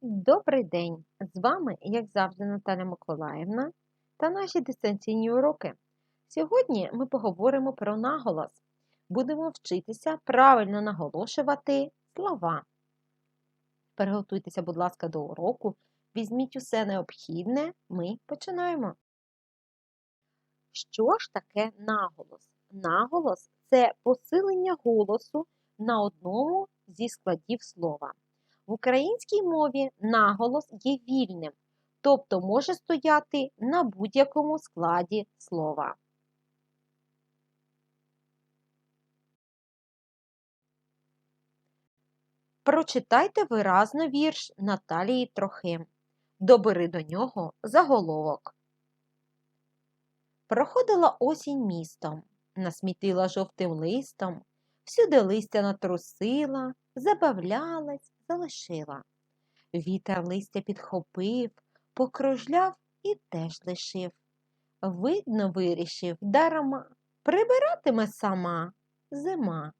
Добрий день! З вами, як завжди, Наталя Миколаївна та наші дистанційні уроки. Сьогодні ми поговоримо про наголос. Будемо вчитися правильно наголошувати слова. Переготуйтеся, будь ласка, до уроку. Візьміть усе необхідне, ми починаємо. Що ж таке наголос? Наголос це посилення голосу на одному зі складів слова. В українській мові наголос є вільним, тобто може стояти на будь-якому складі слова. Прочитайте виразно вірш Наталії Трохим. Добери до нього заголовок. Проходила осінь містом, насмітила жовтим листом, всюди листя натрусила, забавлялась, залишила. Вітер листя підхопив, покружляв і теж лишив. Видно, вирішив дарма, прибиратиме сама зима.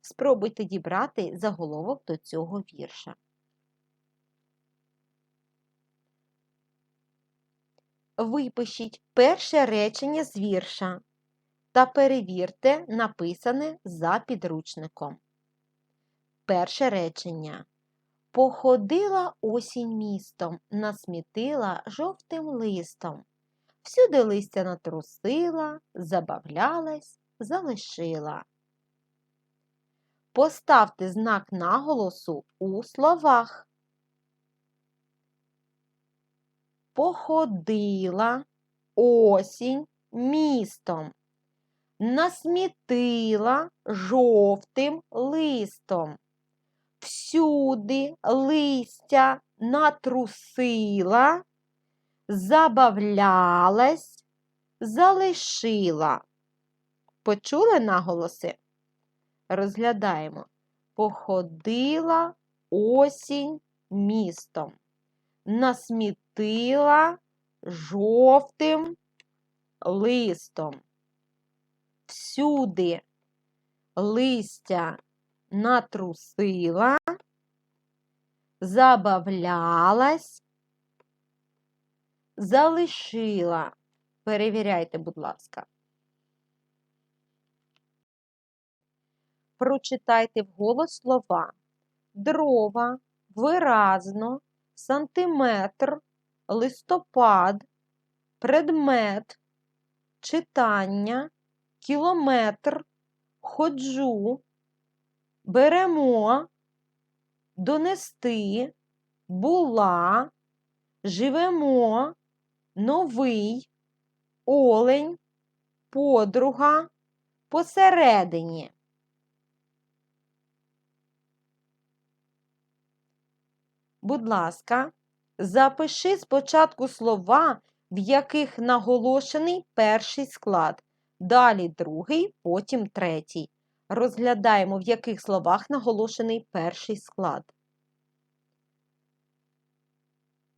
Спробуйте дібрати заголовок до цього вірша. Випишіть перше речення з вірша та перевірте написане за підручником. Перше речення. Походила осінь містом, насмітила жовтим листом. Всюди листя натрусила, забавлялась, залишила. Поставте знак наголосу у словах. Походила осінь містом, насмітила жовтим листом всюди листя натрусила, забавлялась, залишила. Почули наголоси? Розглядаємо. Походила осінь містом, насмітила жовтим листом. Всюди листя натрусила, забавлялась, залишила. Перевіряйте, будь ласка. Прочитайте вголос слова дрова, виразно, сантиметр, листопад, предмет, читання, кілометр, ходжу, беремо, донести, була, живемо, новий, олень, подруга, посередині. Будь ласка, запиши спочатку слова, в яких наголошений перший склад, далі другий, потім третій. Розглядаємо, в яких словах наголошений перший склад.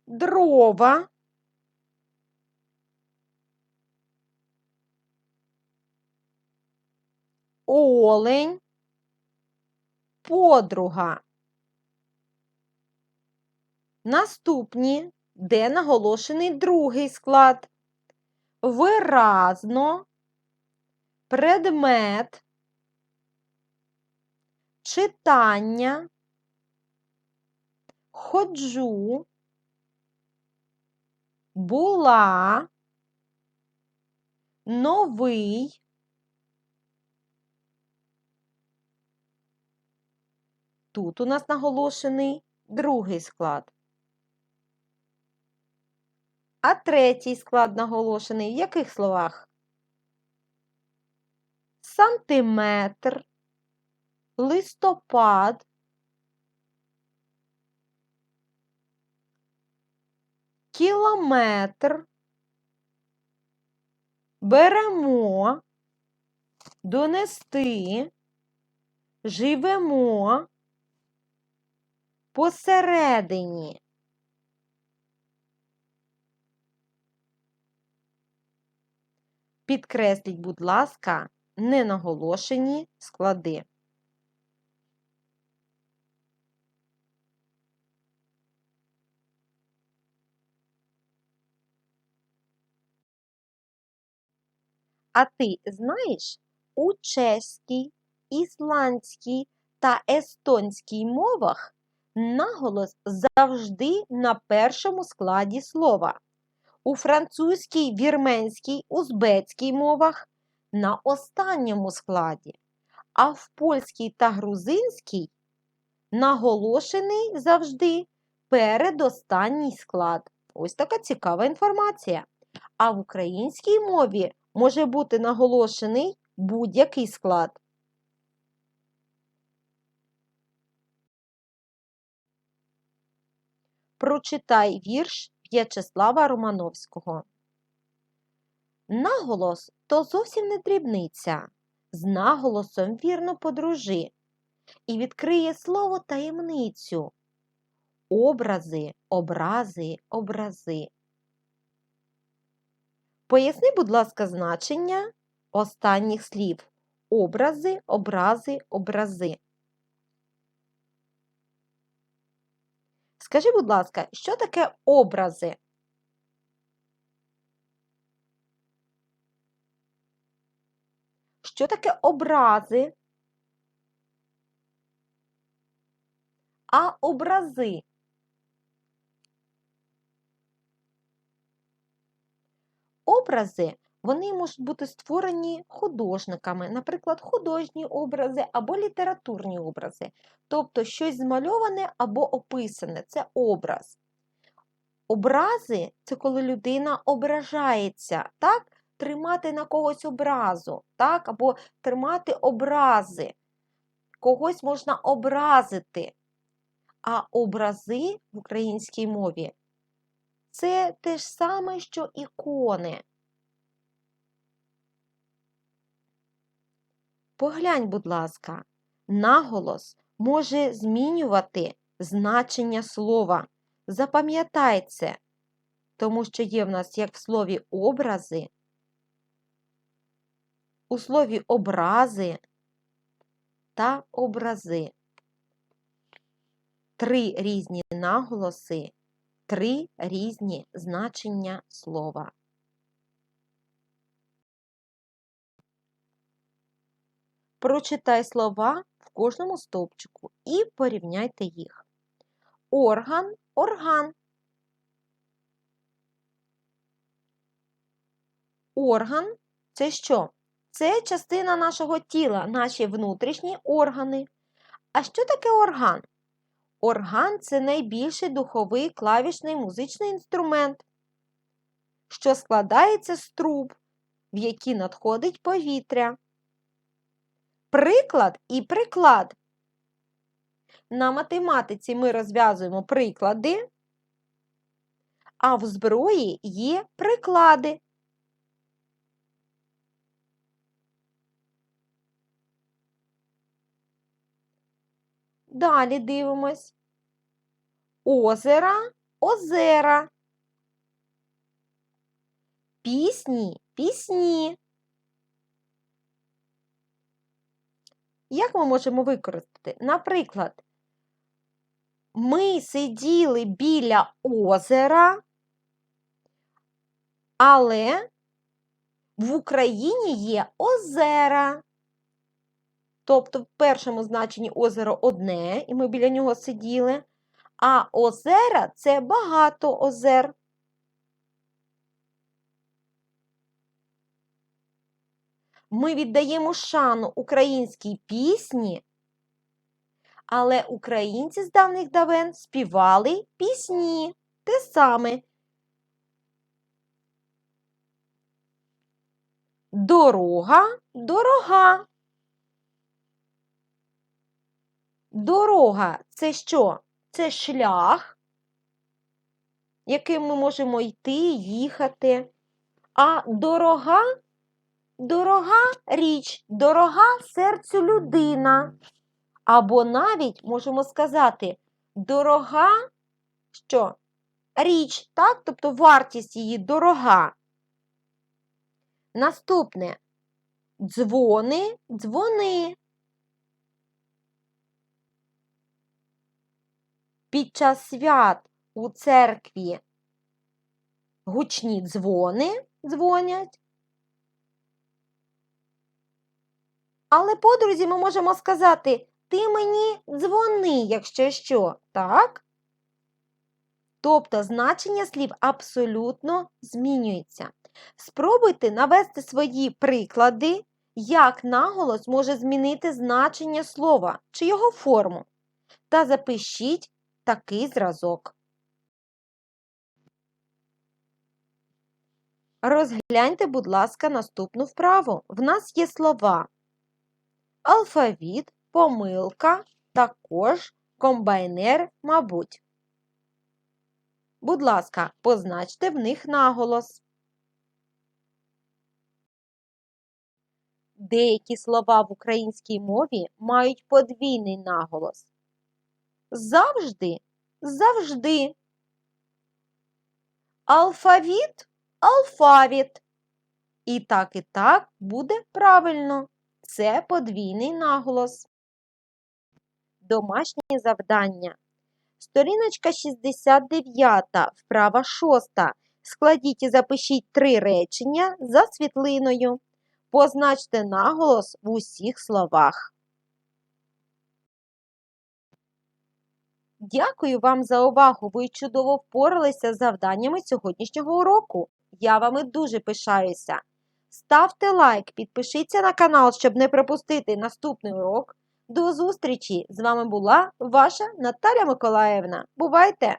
Дрова. Олень, подруга. Наступні, де наголошений другий склад. Виразно, предмет, читання, ходжу, була, новий, тут у нас наголошений другий склад. А третій склад наголошений в яких словах? Сантиметр, листопад, кілометр, беремо, донести, живемо, посередині. Підкресліть, будь ласка, ненаголошені склади. А ти знаєш, у чеській, ісландській та естонській мовах наголос завжди на першому складі слова. У французькій, вірменській, узбецькій мовах на останньому складі, а в польській та грузинській наголошений завжди передостанній склад. Ось така цікава інформація. А в українській мові може бути наголошений будь-який склад. Прочитай вірш В'ячеслава Романовського. Наголос то зовсім не дрібниця. З наголосом вірно подружи і відкриє слово таємницю. Образи, образи, образи. Поясни, будь ласка, значення останніх слів. Образи, образи, образи. Скажи, будь ласка, що таке образи? Що таке образи? А образи? Образи вони можуть бути створені художниками, наприклад, художні образи або літературні образи. Тобто щось змальоване або описане це образ. Образи це коли людина ображається, так? тримати на когось образу, так? або тримати образи. Когось можна образити. А образи в українській мові це те ж саме, що ікони. Поглянь, будь ласка, наголос може змінювати значення слова. Запам'ятай це, тому що є в нас як в слові образи, у слові образи та образи. Три різні наголоси, три різні значення слова. Прочитай слова в кожному стовпчику і порівняйте їх. Орган, орган. Орган це що? Це частина нашого тіла, наші внутрішні органи. А що таке орган? Орган це найбільший духовий клавішний музичний інструмент, що складається з труб, в які надходить повітря. Приклад і приклад. На математиці ми розв'язуємо приклади, а в зброї є приклади. Далі дивимось. Озера, озера. Пісні, пісні. Як ми можемо використати? Наприклад, ми сиділи біля озера, але в Україні є озера. Тобто в першому значенні озеро одне, і ми біля нього сиділи, а озера це багато озер. Ми віддаємо шану українській пісні, але українці з давних давен співали пісні те саме. Дорога, дорога. Дорога це що? Це шлях, яким ми можемо йти, їхати. А дорога дорога річ, дорога серцю людина. Або навіть можемо сказати, дорога що? Річ, так? Тобто вартість її дорога. Наступне дзвони, дзвони. Під час свят у церкві гучні дзвони дзвонять. Але подрузі ми можемо сказати ти мені дзвони, якщо що, так? Тобто значення слів абсолютно змінюється. Спробуйте навести свої приклади, як наголос може змінити значення слова чи його форму. Та запишіть такий зразок. Розгляньте, будь ласка, наступну вправу. В нас є слова алфавіт, помилка, також, комбайнер, мабуть. Будь ласка, позначте в них наголос. Деякі слова в українській мові мають подвійний наголос. Завжди, завжди. Алфавіт, алфавіт. І так, і так буде правильно. Це подвійний наголос. Домашнє завдання. Сторіночка 69, вправа 6. Складіть і запишіть три речення за світлиною. Позначте наголос в усіх словах. Дякую вам за увагу. Ви чудово впоралися з завданнями сьогоднішнього уроку. Я вами дуже пишаюся. Ставте лайк, підпишіться на канал, щоб не пропустити наступний урок. До зустрічі! З вами була ваша Наталя Миколаївна. Бувайте!